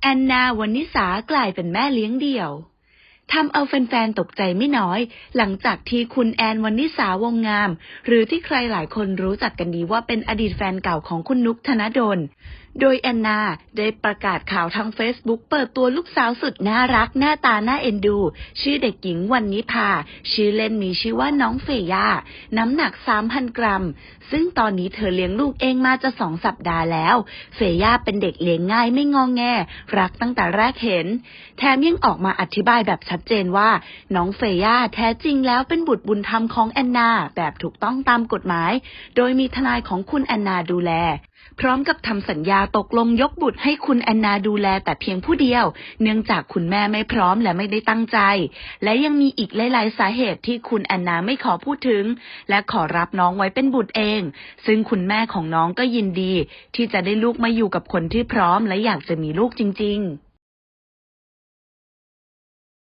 แอนนาวันนิสากลายเป็นแม่เลี้ยงเดี่ยวทำเอาแฟนๆ ตกใจไม่น้อย หลังจากที่คุณแอนวันนิสาวงงาม หรือที่ใครหลายคนรู้จักกันดีว่าเป็นอดีตแฟนเก่าของคุณนุกธนดล โดยแอนนาได้ประกาศข่าวทาง Facebook เปิดตัวลูกสาวสุดน่ารักหน้าตาน่าเอ็นดู ชื่อเด็กหญิงวันนิพา ชื่อเล่นมีชื่อว่าน้องเฟย่า น้ำหนัก 3,000 กรัม ซึ่งตอนนี้เธอเลี้ยงลูกเองมาจะสองสัปดาห์แล้ว เฟย่าเป็นเด็กเลี้ยงง่ายไม่งองแง รักตั้งแต่แรกเห็น แถมยังออกมาอธิบายแบบชัดเจนว่า น้องเฟย่าแท้จริงแล้วเป็นบุตรบุญธรรมของแอนนา แบบถูกต้องตามกฎหมาย โดยมีทนายของคุณแอนนาดูแล พร้อมกับทำสัญญาตกลงยกบุตรให้คุณแอนนาดูแลแต่เพียงผู้เดียว เนื่องจากคุณแม่ไม่พร้อมและไม่ได้ตั้งใจ และยังมีอีกหลาย ๆ สาเหตุที่คุณแอนนาไม่ขอพูดถึง และขอรับน้องไว้เป็นบุตรเอง ซึ่งคุณแม่ของน้องก็ยินดี ที่จะได้ลูกมาอยู่กับคนที่พร้อมและอยากจะมีลูกจริง ๆ